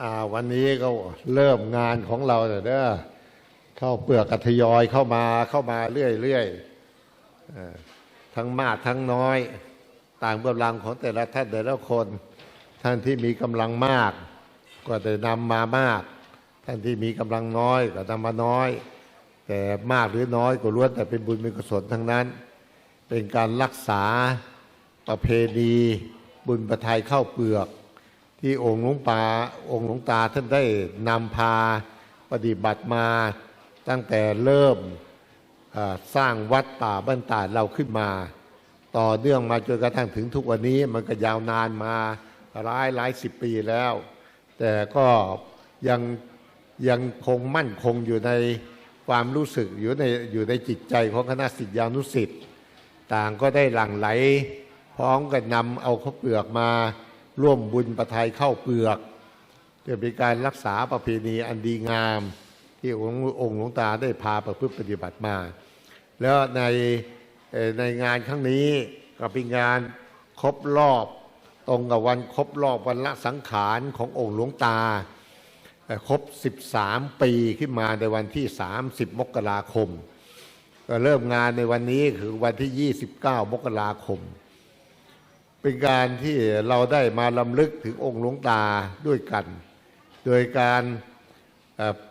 อ่าวันนี้ก็เริ่มงานของเราเด้อเข้าเปลือกกทยอยเข้ามาเข้ามาเรื่อยๆทั้งมากทั้งน้อย ต่างกำลังของแต่ละท่านแต่ละคน ท่านที่มีกำลังมาก ก็ได้นำมามาก ท่านที่มีกำลังน้อยก็นำมาน้อย แต่มากหรือน้อยก็ล้วนแต่เป็นบุญเป็นกุศลทั้งนั้น เป็นการรักษาประเพณีบุญประทายเข้าเปลือก ที่องค์หลวงปาองค์หลวงตาท่านได้นำพาปฏิบัติมาตั้งแต่เริ่มสร้างวัดป่าบ้านตาดเราขึ้นมา ต่อเนื่องมาจนกระทั่งถึงทุกวันนี้มันก็ยาวนานมาหลายหลายสิบปีแล้ว แต่ก็ยังยังคงมั่นคงอยู่ในความรู้สึกอยู่ในอยู่ในจิตใจของคณะสิทธิานุสิทธิ์ต่างก็ได้หลั่งไหล พร้อมกันนำเอาข้าวเปลือกมา ร่วมบุญประทายเข้าเปลือกเพื่อเป็นการรักษาประเพณีอันดีงาม ที่องค์องค์หลวงตาได้พาประพฤติปฏิบัติมา แล้วในในงานครั้งนี้ก็เป็นงานครบรอบตรงกับวันครบรอบวันละสังขารขององค์หลวงตาครบ 13 ปีขึ้นมาในวันที่ 30 มกราคม ก็เริ่มงานในวันนี้คือวันที่ 29 มกราคม เป็นการที่เราได้มาลำลึกถึงองค์หลวงตาด้วยกัน โดยการ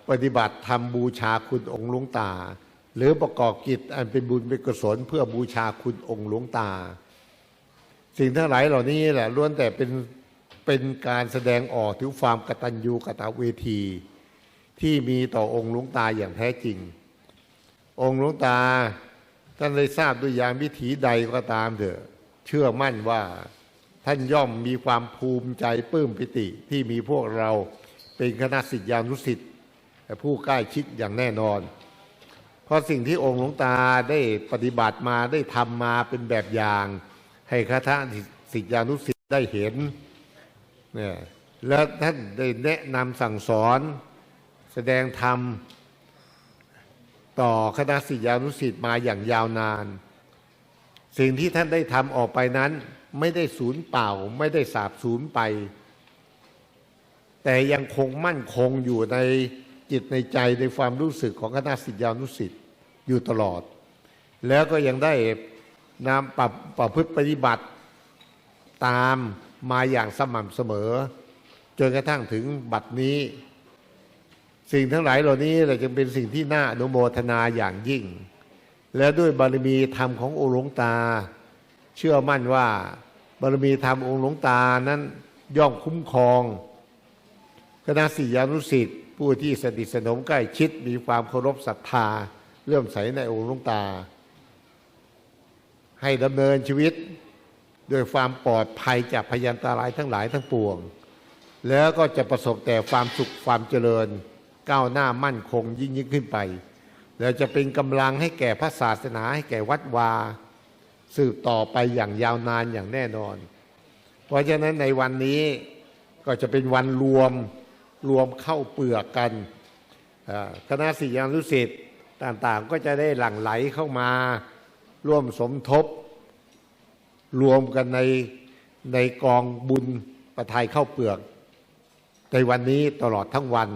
ปฏิบัติทำบูชาคุณองค์หลวงตา หรือประกอบกิจอันเป็นบุญเป็นกุศลเพื่อบูชาคุณองค์หลวงตา สิ่งทั้งหลายเหล่านี้แหละล้วนแต่เป็นเป็นการแสดงออกถึงความกตัญญูกตเวที ที่มีต่อองค์หลวงตาอย่างแท้จริง องค์หลวงตาท่านได้ทราบด้วยยามวิถีใดก็ตามเถอะ เชื่อมั่นว่าท่านย่อมมีความภูมิใจปลื้มปิติที่มีพวกเราเป็นคณะสิทธิานุสิทธิ์ผู้ใกล้ชิดอย่างแน่นอน เพราะสิ่งที่องค์หลวงตาได้ปฏิบัติมาได้ทำมาเป็นแบบอย่าง ให้คณะสิทธิานุสิทธิ์ได้เห็นเนี่ยและท่านได้แนะนำสั่งสอน แสดงธรรม ต่อคณะศิษยานุสิษย์มาอย่างยาวนาน สิ่งที่ท่านได้ทำออกไปนั้น ไม่ได้สูญเปล่า ไม่ได้สาบสูญไป แต่ยังคงมั่นคงอยู่ในจิตในใจในความรู้สึกของคณะศิษยานุสิษย์อยู่ตลอด แล้วก็ยังได้นำปรับประพฤติปฏิบัติตามมาอย่างสม่ำเสมอ จนกระทั่งถึงบัดนี้ สิ่งทั้งหลายเหล่านี้แหละจึงเป็นสิ่งที่น่าอนุโมทนาอย่างยิ่ง และด้วยบารมีธรรมขององค์หลวงตา เชื่อมั่นว่าบารมีธรรมองค์หลวงตานั้นย่อมคุ้มครอง คณะศิยานุสิษย์ผู้ที่สนิทสนมใกล้ชิดมีความเคารพศรัทธาเลื่อมใสในองค์หลวงตา ให้ดำเนินชีวิตด้วยความปลอดภัยจากพยันตรายทั้งหลายทั้งปวง แล้วก็จะประสบแต่ความสุขความเจริญ ก้าวหน้ามั่นคงยิ่งยิ่งขึ้นไป แล้วจะเป็นกำลังให้แก่พระศาสนาให้แก่วัดวา สืบต่อไปอย่างยาวนานอย่างแน่นอน เพราะฉะนั้นในวันนี้ก็จะเป็นวันรวมรวมเข้าเปลือกกันคณะศิษยานุศิษย์ต่างๆ ก็จะได้หลั่งไหลเข้ามาร่วมสมทบ รวมกันในในกองบุญประทายเข้าเปลือก ในวันนี้ตลอดทั้งวัน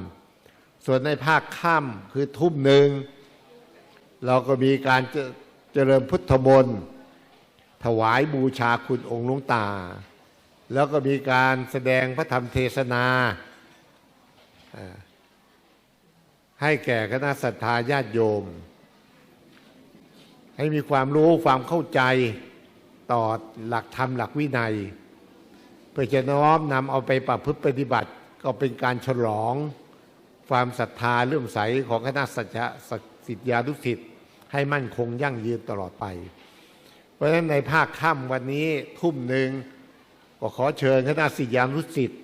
ส่วนในภาคค่ำคือทุ่มหนึ่ง เราก็มีการเจริญพุทธมนต์ถวายบูชาคุณองค์หลวงตา แล้วก็มีการแสดงพระธรรมเทศนาอ่าให้แก่คณะศรัทธาญาติโยม ให้มีความรู้ความเข้าใจต่อหลักธรรมหลักวินัย เพื่อจะน้อมนำเอาไปประพฤติปฏิบัติ ก็เป็นการฉลองความศรัทธาเลื่อมใสของคณะสัจ สิทธิานุสิทธิ์ให้มั่นคงยั่งยืนตลอดไป เพราะฉะนั้นในภาคค่ำวันนี้ทุ่มหนึ่งก็ขอเชิญคณะสิทธิานุสิทธิ์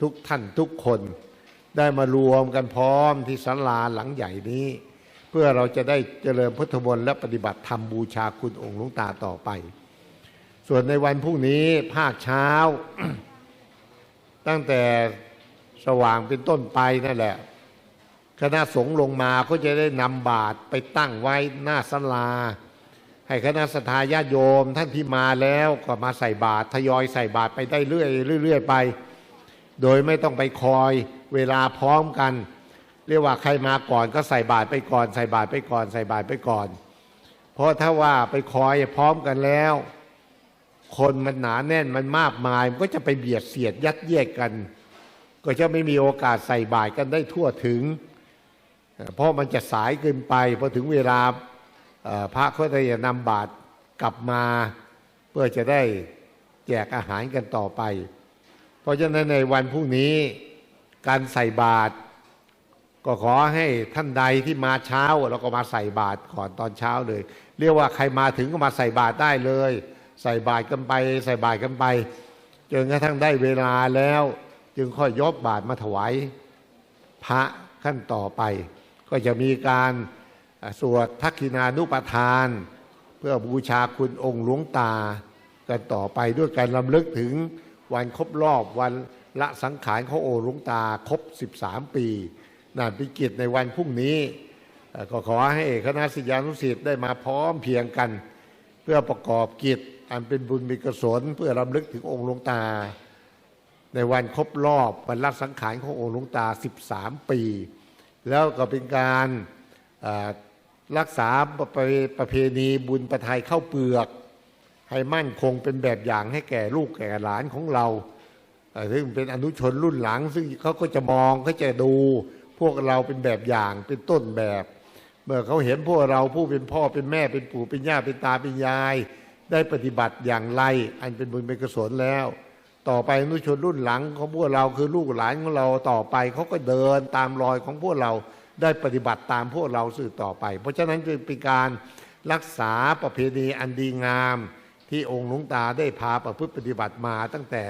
ทุกท่านทุกคนได้มารวมกันพร้อมที่ศาลาหลังใหญ่นี้ เพื่อเราจะได้เจริญพุทธมนต์และปฏิบัติธรรมบูชาคุณองค์หลวงตาต่อไป ส่วนในวันพรุ่งนี้ภาคเช้า ตั้งแต่สว่างเป็นต้นไปนั่นแหละ คณะสงฆ์ลงมาก็จะได้นำบาตรไปตั้งไว้หน้าศาลา ให้คณะสัตยาญาติโยม ท่านที่มาแล้วก็มาใส่บาตรทยอยใส่บาตรไปได้เรื่อยเรื่อยไป โดยไม่ต้องไปคอยเวลาพร้อมกัน เรียกว่าใครมาก่อนก็ใส่บาตรไปก่อนใส่บาตรไปก่อนใส่บาตรไปก่อน เพราะถ้าว่าไปคอยพร้อมกันแล้ว คนมันหนาแน่นมันมากมายมันก็จะไปเบียดเสียดยัดเยียดกัน ก็จะไม่มีโอกาสใส่บาตรกันได้ทั่วถึง เพราะมันจะสายเกินไปพอถึงเวลาพระเขาจะนำบาตรกลับมาเพื่อจะได้แจกอาหารกันต่อไป เพราะฉะนั้นในวันพรุ่งนี้การใส่บาตรก็ขอให้ท่านใดที่มาเช้าเราก็มาใส่บาตรก่อนตอนเช้าเลย เรียกว่าใครมาถึงก็มาใส่บาตรได้เลย ใส่บาตรกันไป ใส่บาตรกันไปจนกระทั่งได้เวลาแล้ว จึงค่อยยกบาตรมาถวายพระขั้นต่อไป ก็จะมีการสวดทักขินานุปทาน เพื่อบูชาคุณองค์หลวงตา กันต่อไปด้วยการลำลึกถึงวันครบรอบวันละสังขารของอหลวงตาครบ 13 ปีนั่นเป็นกิจในวันพรุ่งนี้ก็ขอให้คณะศิษยานุศิษย์ได้มาพร้อมเพียงกัน เพื่อประกอบกิจอันเป็นบุญมีกุศลเพื่อรำลึกถึงองค์หลวงตา ในวันครบรอบวันละสังขารขององค์หลวงตา 13 ปี แล้วก็เป็นการรักษาประเพประเพณีบุญประทายเข้าเปลือก ให้มั่นคงเป็นแบบอย่างให้แก่ลูกแก่หลานของเราซึ่งเป็นอนุชนรุ่นหลัง ซึ่งเขาก็จะมองเขาจะดู พวกเราเป็นแบบอย่างเป็นต้นแบบ เมื่อเขาเห็นพวกเราผู้เป็นพ่อเป็นแม่เป็นปู่เป็นย่าเป็นตาเป็นยาย ได้ปฏิบัติอย่างไร อันเป็นบุญเป็นกุศลแล้ว ต่อไปนุชนรุ่นหลังของพวกเราคือลูกหลานของเราต่อไปเขาก็เดินตามรอยของพวกเราได้ปฏิบัติตามพวกเราสืบต่อไป เพราะฉะนั้นจึงเป็นการรักษาประเพณีอันดีงาม ที่องค์หลวงตาได้พาประพฤติปฏิบัติมา ตั้งแต่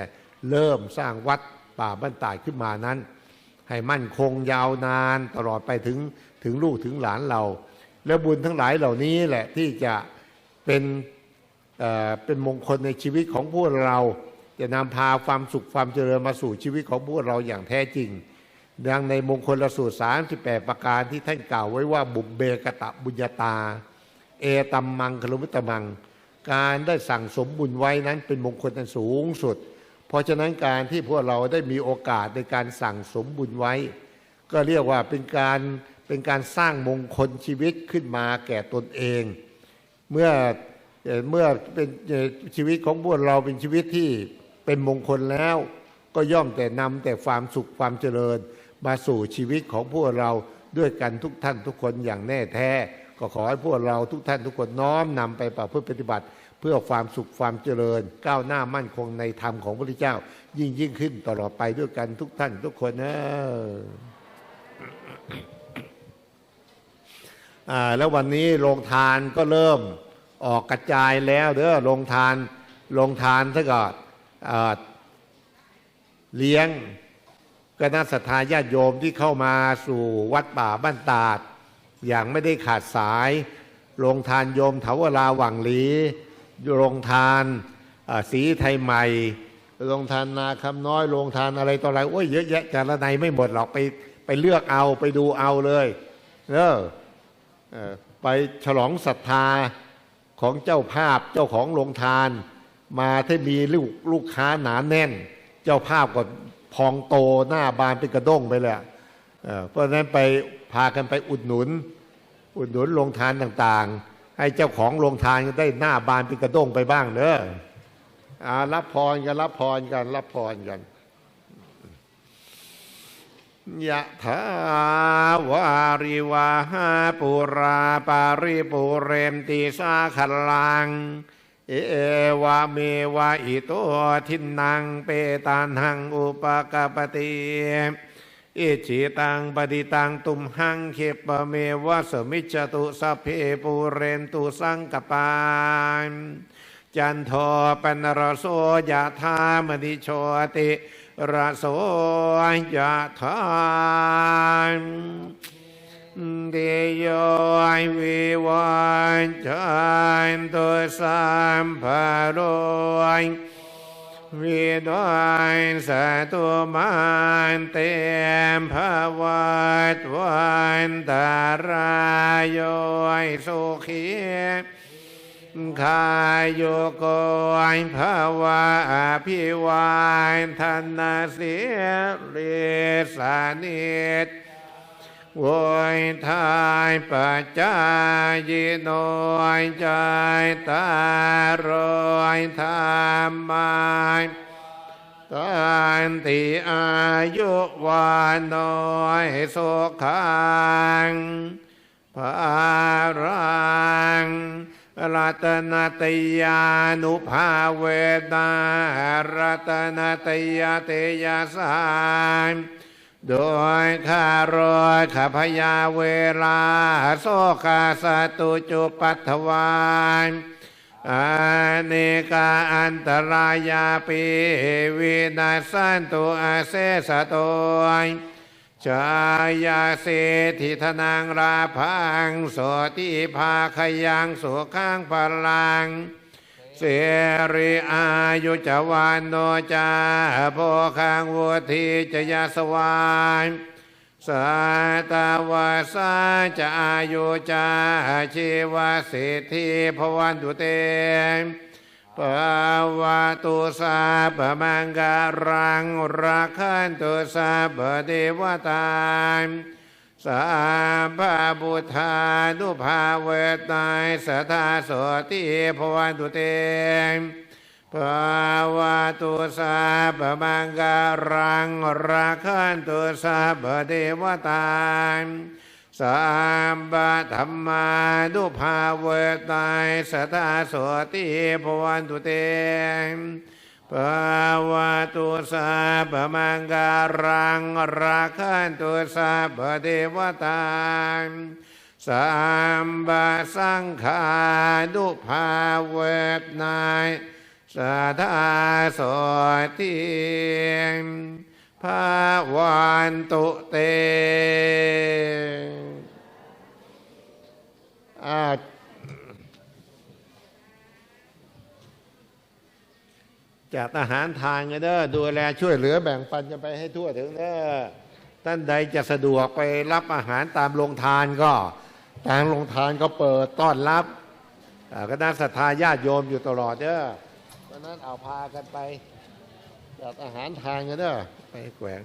เริ่มสร้างวัดป่าบ้านตายขึ้นมานั้น ให้มั่นคงยาวนานตลอดไปถึงถึงลูกถึงหลานเรา และบุญทั้งหลายเหล่านี้แหละที่จะเป็นเเป็นมงคลในชีวิตของพวกเรา จะนำพาความสุขความเจริญมาสู่ชีวิตของพวกเราอย่างแท้จริง ดังในมงคลละสูตร 38 ประการที่ท่านกล่าวไว้ว่าบุบเบกตะบุญญาตา เอตัมมังคลุมิตมัง การได้สั่งสมบุญไว้นั้นเป็นมงคลอันสูงสุด เพราะฉะนั้นการที่พวกเราได้มีโอกาสในการสั่งสมบุญไว้ ก็เรียกว่าเป็นการเป็นการสร้างมงคลชีวิตขึ้นมาแก่ตนเอง เมื่อเมื่อเป็นชีวิตของพวกเราเป็นชีวิตที่ เป็นมงคลแล้ว ก็ย่อมแต่นำแต่ความสุขความเจริญ มาสู่ชีวิตของพวกเราด้วยกันทุกท่านทุกคนอย่างแน่แท้ ก็ขอให้พวกเราทุกท่านทุกคนน้อมนำไปประพฤติปฏิบัติ เพื่อความสุขความเจริญ ก้าวหน้ามั่นคงในธรรมของพระพุทธเจ้า ยิ่งยิ่งขึ้นตลอดไปด้วยกันทุกท่านทุกคนเนอะอ่าแล้ววันนี้โรงทานก็เริ่มออกกระจายแล้วเด้อโรงทานโรงทานถ้าก็อ่า เลี้ยงคณะสัตยาญาติโยมที่เข้ามาสู่วัดป่าบ้านตาด อย่างไม่ได้ขาดสายโรงทานโยมเถาวราหวังหลีโรงทานอ่าศรีไทยใหม่โรงทานนาคำน้อยโรงทานอะไรต่ออะไรโอ้ยเยอะแยะจารในไม่หมดหรอกไปไปเลือกเอาไปดูเอาเลยเออเอ่อไปฉลองศรัทธาของเจ้าภาพเจ้าของโรงทาน มาที่มีลูกลูกค้าหนาแน่น เจ้าภาพก็พองโตหน้าบานเป็นกระด้งไปเลยเพราะนั้นไปพากันไปอุดหนุน อุดหนุนโรงทานต่างๆ ให้เจ้าของโรงทานได้หน้าบานเป็นกระด้งไปบ้างเนอะอารับพรกันรับพรกันรับพรกันยะถาวาริวาหาปุราปาริปุเรมติสาขลัง เอวะเมวะอิโตทินังเปตานังอุปกปปติอิจิตังปฏิตังตุมหังเขปเมวะสมิจตุสัพเพปุเรนตุสังกปานจันโทปนรโสยะธามณิโชติระโสยะธาม เดโยวิวันจันตุสัมภโรยวิดอยสตุมันเตมภวัตวันตารายโยสุขีขายโยโกยภาวะอภิวานธนาเสียเรสานิต โวยทายปัจจายโนยใจตารอยธรรมายตันติอายุวานโนยสุขังภารังรัตนตยานุภาเวนารัตนตยาเตยสาน โดยข้ารอยข้าพยาเวลาโสกาสตุจุปัตถวานอาเนกาอันตรายาปิวินาสันตุอาเสสะโตยชายาเสธิธนังราพังโสติภาคยังสุขังพลัง เสริอายุจวานโนจาโพคังวุธีจยาสวายสาตาวาสาจะอายุจาชีวสิทธิพวันตุเตปวาตุสาปมังการังรักขันตุสาปเดวตา สาพาบุธานุภาเวตายสทาโสติภวันตุเตปวาตุสาปมังการังรักขันตุสาปเดวตาสามบะธรรมานุภาเวตายสตาโสติภวันตุเต ปาวาตุสาปมังการังราคันตุสาปเทวตาสามบะสังขานุภาเวตนายสตาโสติภาวันตุเต จัดอาหารทานกันเด้อดูแลช่วยเหลือแบ่งปันกันไปให้ทั่วถึงเด้อท่านใดจะสะดวกไปรับอาหารตามโรงทานก็ทางโรงทานก็เปิดต้อนรับก็น่าศรัทธาญาติโยมอยู่ตลอดเด้อเพราะฉะนั้นเอาพากันไปจัดอาหารทานกันเด้อไปแขวง